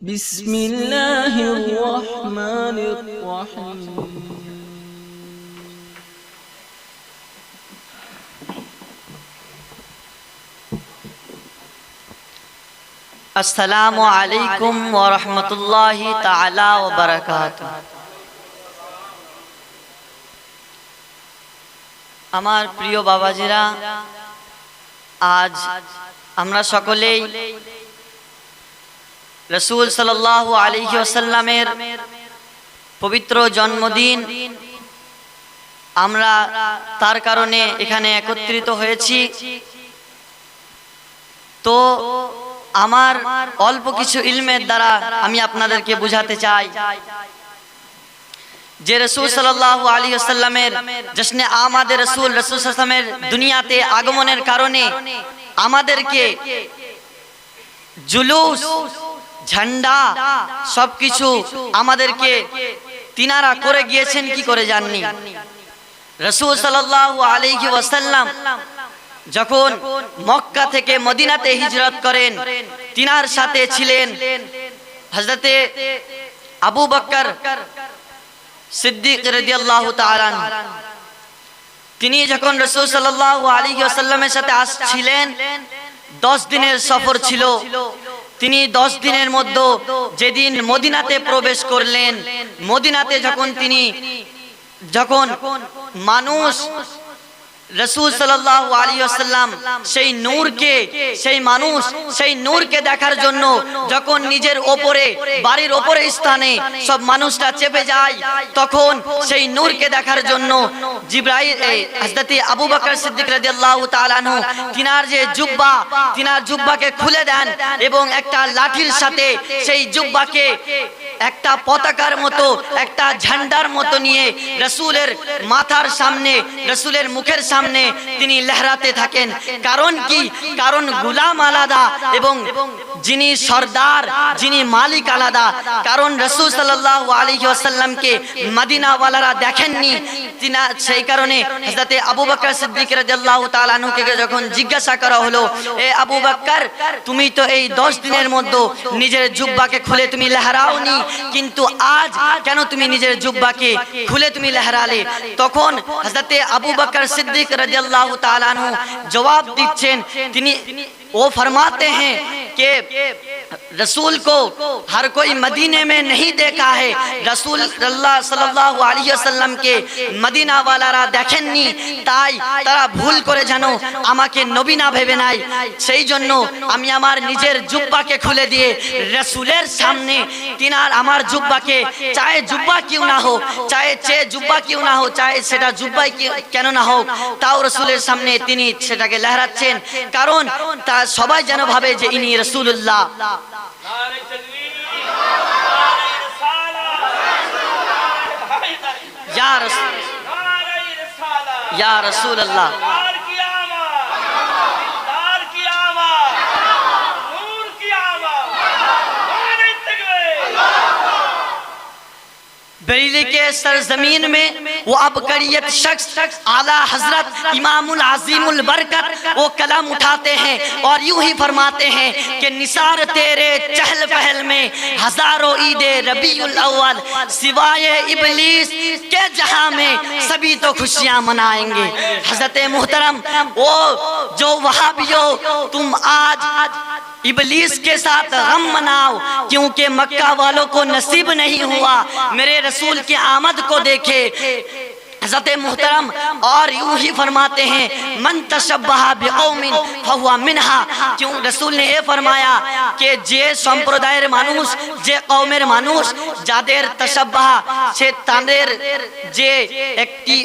بسم الله الرحمن الرحيم আসসালামু আলাইকুম ওয়া রাহমাতুল্লাহি তাআলা ওয়া বারাকাতুহু আমার প্রিয় বাবাজিরা আজ আমরা সকলেই রসুল সাল্লাল্লাহু আলাইহি ওয়াসাল্লামের পবিত্র জন্মদিন আমরা তার কারণে এখানে একত্রিত হয়েছি। তো আমার অল্প কিছু ইলমের দ্বারা আমি আপনাদেরকে বুঝাতে চাই যে রসুল সাল্লাল্লাহু আলী আসাল্লামের জশ্নে আমাদের রসুল রসুল সাল্লামের দুনিয়াতে আগমনের কারণে আমাদেরকে জুলুস ঝান্ডা, সবকিছু আমাদেরকে তিনারা করে গিয়েছেন, কি করে জাননি রসুল সাল্লাল্লাহু আলাইহি ওয়াসাল্লাম যখন মক্কা থেকে মদিনাতে হিজরত করেন, তিনার সাথে ছিলেন হজরতে আবু বক্কর সিদ্দিক। তিনি যখন রসুল সাল্লাল্লাহু আলাইহি ওয়াসাল্লামের সাথে আসছিলেন, দশ দিনের সফর ছিল তিনি দশ দিনের মধ্যে যেদিন মদিনাতে প্রবেশ করলেন মদিনাতে যখন তিনি যখন মানুষ রসুল সাল্লাল্লাহু আলাইহি ওয়াসাল্লাম সেই নূরকে, সেই মানুষ, সেই নূরকে দেখার জন্য যখন নিজের ওপরে, বাড়ির ওপরে স্থানে সব মানুষটা চেপে যায়, তখন সেই নূরকে দেখার জন্য জিব্রাইল হযরত আবু বকর সিদ্দিক রাদিয়াল্লাহু তাআলা তিনার যে জুব্বা, তিনার জুব্বাকে খুলে দেন এবং একটা লাঠির সাথে সেই জুব্বাকে একটা পতাকার মতো, একটা ঝান্ডার মতো নিয়ে রসুলের মাথার সামনে, রসুলের মুখের সামনে তিনি লহরাতে থাকেন। কারণ কি? কারণ গুলাম আলাদা এবং যিনি সর্দার, যিনি মালিক আলাদা। কারণ রসুল সাল্লাহ আলী আসাল্লামকে মদিনাওয়ালারা দেখেননি। তিনা, সেই কারণে হজরতে আবু বকর সিদ্দিক রাদিয়াল্লাহু তাআলা আনহুকে যখন জিজ্ঞাসা করা হলো, এ আবু বকর, তুমি তো এই দশ দিনের মধ্যে নিজের জুব্বাকে খুলে তুমি লহরাওনি? কিন্তু আজ কেন তুমি নিজের জুব্বাকে খুলে তুমি লেহরালে? তখন হজরতে আবু বকর সিদ্দিক রাদিয়াল্লাহু তাআলা জবাব দিচ্ছেন তিনি ও ফরমাতে हैं कि হ্যাঁ, হ্যাঁ, रसूल को हर कोई मदीने में नहीं देखा है। রসুল আল্লাহ সাল্লাল্লাহু আলাইহি ওয়াসাল্লামকে মদিনাওয়ালারা দেখেননি তাই তারা ভুল করে যেন আমাকে নবী না ভেবে নাই সেই জন্য আমি আমার নিজের জুব্বাকে খুলে দিয়ে রসুলের সামনে তিনার আমার জুব্বাকে চায়ে জুব্বা কিউ না হোক চায়ে চেয়ে জুব্বা কিউ না হোক চায়ে সেটা জুব্বাই কেন না হোক তাও রসুলের সামনে তিনি সেটাকে লহরাচ্ছেন কারণ তা সবাই যেন ভাবে যে ইনি রসুল্লাহ یا رسول اللہ بریلی کے سرزمین میں وہ ابکریت شخص عالی حضرت امام العظیم البرکت وہ کلام اٹھاتے ہیں اور یوں ہی فرماتے ہیں کہ نصار تیرے چہل پہل میں ہزاروں عید ربی الاول سوائے ابلیس کے جہاں میں سبھی تو خوشیاں منائیں گے۔ حضرت محترم، وہ جو وہابیوں تم آج ابلیس کے ساتھ غم مناؤ، کیونکہ مکہ والوں کو نصیب نہیں ہوا۔ میرے رسول کے آمد کو دیکھے۔ حضرت محترم اور یوں ہی فرماتے ہیں، من تشبہ بقوم فہوا منہا۔ کیوں رسول نے یہ فرمایا کہ جے سمپردائر مانوس، جے قومر مانوس، جادر تشبہ چھے تاندر جے ایک کی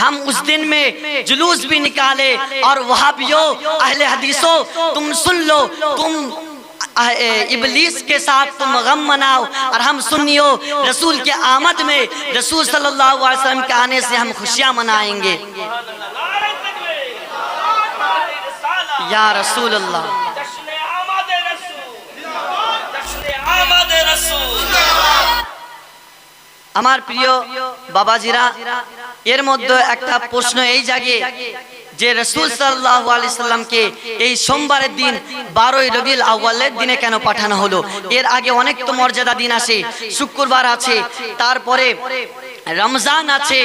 ہم اس دن میں جلوس بھی نکالے اور وہابیوں اہل حدیثوں تم سن لو، تم ابلیس کے ساتھ تم غم مناؤ اور ہم سنیو، رسول کے آمد میں رسول صلی اللہ علیہ وسلم کے آنے سے ہم خوشیاں منائیں گے۔ یا رسول اللہ۔ ہمار پریو، بابا جیرا जश्न आमद रसूल जश्न आमद रसूल আমার প্রিয় বাবাজিরা এর মধ্যে একটা প্রশ্ন এই জাগে যে রসুল সাল্লাল্লাহু আলাইহি সাল্লামকে এই সোমবারের দিন বারোই রবিউল আউয়ালের দিনে কেন পাঠানো হলো এর আগে অনেক তো মর্যাদা দিন আছে শুক্রবার আছে তারপরে রমজান আছে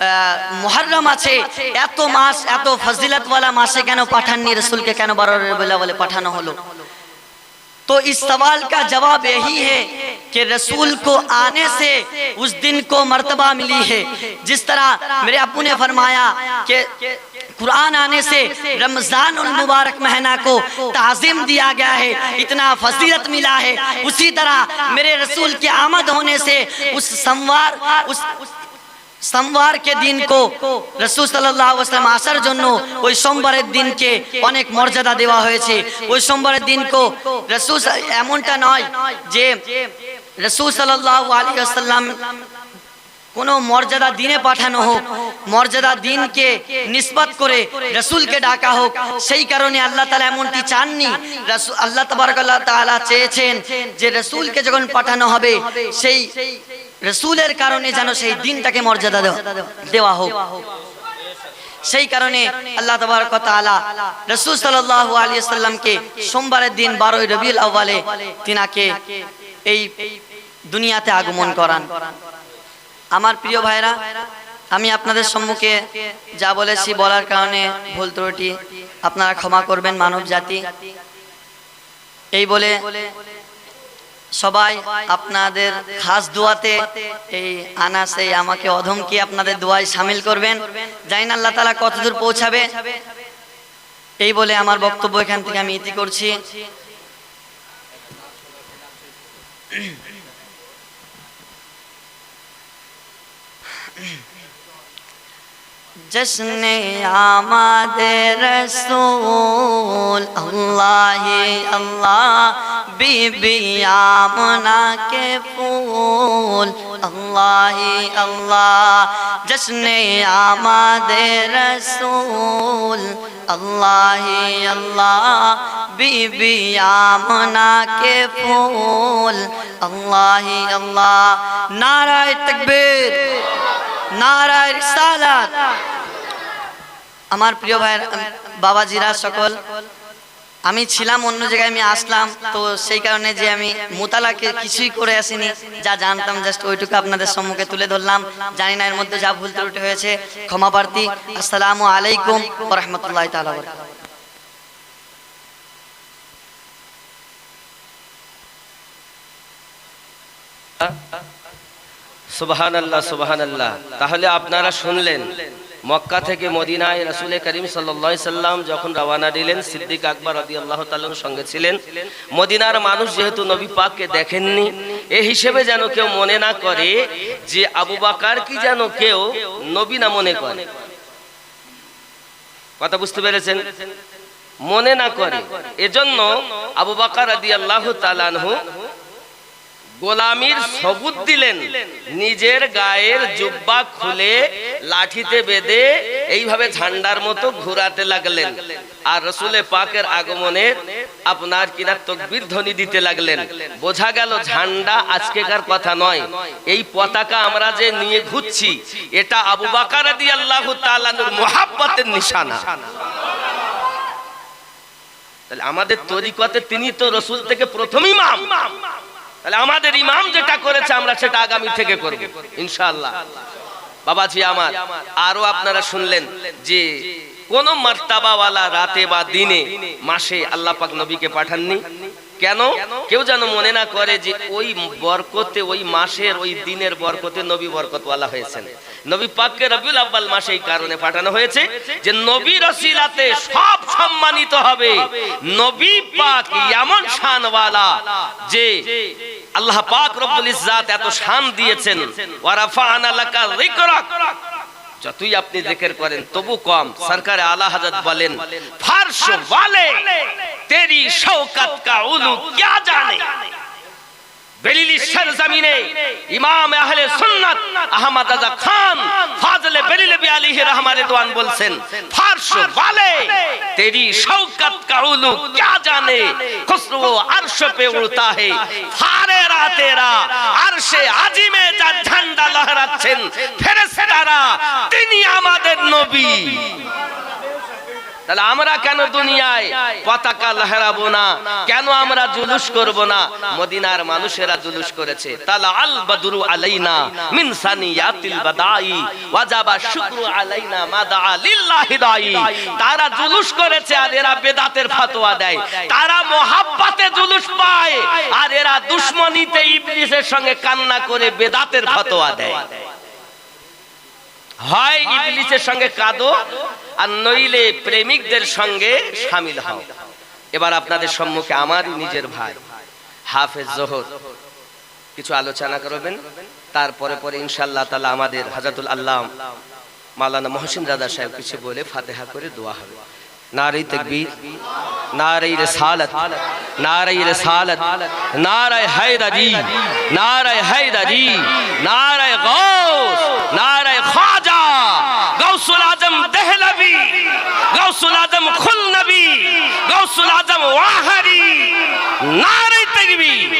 আহ, মুহররম আছে এত মাস এত ফজিলতওয়ালা মাসে কেন পাঠাননি রসুলকে কেন বারো রবিউল আউয়ালে পাঠানো হলো तो इस सवाल का जवाब यही है کہ رسول کو آنے سے اس دن کو مرتبہ ملی ہے۔ جس طرح میرے ابو نے فرمایا کہ قرآن آنے سے رمضان المبارک مہنہ کو تعظیم دیا گیا ہے، اتنا فضیرت ملا ہے۔ اسی طرح میرے رسول کے آمد ہونے سے اس سموار اس سموار کے دین کو رسول صلی اللہ علیہ وسلم آسر جنو আসার জন্য ওই সোমবারের দিনকে مرجدہ دیوا ہوئے چھے ওই সোমবারের دین کو رسول ایمونٹا নয় جیم রসুল সাল্লাল্লাহু আলাইহি ওয়াসাল্লাম কোনো মর্যাদা দিনে পাঠানো হোক, মর্যাদা দিনকে নিসবত করে রসুলকে ডাকা হোক, সেই কারণে আল্লাহ তালা এমনটি চাননি। আল্লাহ তাআলা চেয়েছেন যে রসুলকে যখন পাঠানো হবে, সেই রসুলের কারণে যেন সেই দিনটাকে মর্যাদা দেওয়া- হোক। সেই কারণে আল্লাহ তবরক তাআলা রসুল সাল্লাল্লাহু আলাইহি সাল্লামকে সোমবারের দিন বারোই রবিউল আউয়ালে তিনাকে এই দুনিয়াতে আগমন করান। আমার প্রিয় ভাইরা, আমি আপনাদের সম্মুখে যা বলেছি বলার কারণে ভুল ত্রুটি আপনারা ক্ষমা করবেন, মানব জাতি। এই বলে সবাই আপনাদের খাস দোয়াতে এই আনাসে আমাকে অধমকে আপনাদের দোয়ায় সামিল করবেন। জানি না আল্লাহ তালা কতদূর পৌঁছাবে। এই বলে আমার বক্তব্য এখান থেকে আমি ইতি করছি। জশনে আমাদের রসুল আল্লাহ আল্লাহ বিবি আমনাকে ফুল আল্লাহ আল্লাহ জশনে আমাদের রসুল আল্লাহ আল্লাহ বিবি আমনাকে ফুল। আল্লাহ আল্লাহ। নারায় তকবীর। নারায় সালাত আমার প্রিয় ভাই বাবাজিরা সকল, আমি ছিলাম অন্য জায়গায়, আমি আসলাম, তো সেই কারণে যে আমি মোতালাকে কিছুই করে আসিনি, যা জানতাম জাস্ট ওইটুকু আপনাদের সম্মুখে তুলে ধরলাম। জানি না এর মধ্যে যা ভুল ত্রুটি হয়েছে, ক্ষমা প্রার্থী, আসসালামু আলাইকুম রহমতুল্লাহ তালা সুবাহান আল্লাহ তাহলে আপনারা শুনলেন, মক্কা থেকে মদিনায় রাসুল করিম সাল্লাম যখন রওয়ানা দিলেন, সিদ্দিক আকবর সঙ্গে ছিলেন। মদিনার মানুষ যেহেতু নবী পাককে দেখেননি, এ হিসেবে যেন কেউ মনে না করে যে আবু বাকার কি যেন কেউ নবী না মনে করে। কথা বুঝতে পেরেছেন? মনে না করে। এজন্য আবু বাকার আদি আল্লাহ তালানহু গোলামির সবুত দিলেন। নিজের গায়ের জুব্বা খুলে লাঠিতে বেঁধে এইভাবে ঝান্ডার মতো ঘোরাতে লাগলেন। আর রসুলে পাকের আগমনের আপনার কিনা তকবির ধ্বনি দিতে লাগলেন। বোঝা গেল ঝান্ডা আজকেকার কথা নয়। এই পতাকা আমরা যে নিয়ে ঘুরছি, এটা আবু বাকার আদি আল্লাহ তালানুর মোহাব্বতের নিশানা। তাহলে আমাদের তরিকতে তিনি তো রসুল থেকে প্রথম ইমাম। তাহলে আমাদের ইমাম যেটা করেছে আমরা সেটা আগামী থেকে করব। ইনশাআল্লাহ। বাবাজি আমার, আরও আপনারা শুনলেন যে কোন মার্তাবাওয়ালা রাতে বা দিনে, মাসে আল্লাহ পাক নবীকে পাঠাননি? কেন? কেউ যেন মনে না করে যে ওই বরকতে, ওই মাসের, ওই দিনের বরকতে নবী বরকতওয়ালা হয়েছেন। নবী পাককে রবিউল আব্বাল মাসে এই কারণে পাঠানো হয়েছে যে নবী রসিলাতে সব সম্মানিত হবে। নবী পাক এমন শানওয়ালা যে আল্লাহ পাক রব্বুল ইজ্জাত এত শান দিয়েছেন। ওয়া রাফা'না লাকা যিকরাক যতই আপনি জিকির করেন, তবু কম। সরকারে আলা হযরত বলেন, ফারশ ওয়ালে, তেরি শওকত কা উলু, কিয়া জানে? বেলিলি সরজমিনে ইমাম আহলে সুন্নাত আহমদ আজা খান আলী রহমান রেদওয়ান জানে? উড়তা হে। তেরা আরশে আজিমে যা ঝান্ডা লহরাচ্ছেন। ফেরেশতারা তিনি আমাদের নবী। তাহলে আমরা কেন দুনিয়ায় পতাকা লহরাবো না? কেন আমরা জুলুস করব না? মদিনার মানুষেরা জুলুস করেছে। তালা আল বদরু আলাইনা মিন সানিয়াতিল বাদাই। ওয়াজাবা শুকরু আলাইনা মাদা লিল্লাহি দাই তারা জুলুস করেছে আর এরা বেদাতের ফতোয়া দেয়। তারা মোহাব্বতে জুলুস পায়। আর এরা দুশ্মনীতে ইবলিসের সঙ্গে কান্না করে বেদাতের ফতোয়া দেয়। হয় ইবলিসের সঙ্গে কাঁদো আর নইলে প্রেমিকদের সঙ্গে সামিল হও। এবার আপনাদের সম্মুখে আমারই নিজের ভাই হাফেজ জোহর। কিছু আলোচনা করবেন? তারপরে পরে ইনশাআল্লাহ তাআলা আমাদের হাজাতুল আল্লাহ মাওলানা মহসিন রাজা সাহেব কিছু বলে ফাতেহা করে দোয়া হবে। নারী তকবীর নারী রিসালাত নারী রিসালাত নারায় হায়দারি নারায় হায়দারি নারায় গাউস নারায় গাউসুল আজম খুলনবী গৌসুল আজম ওয়াহারি নারী তকবীর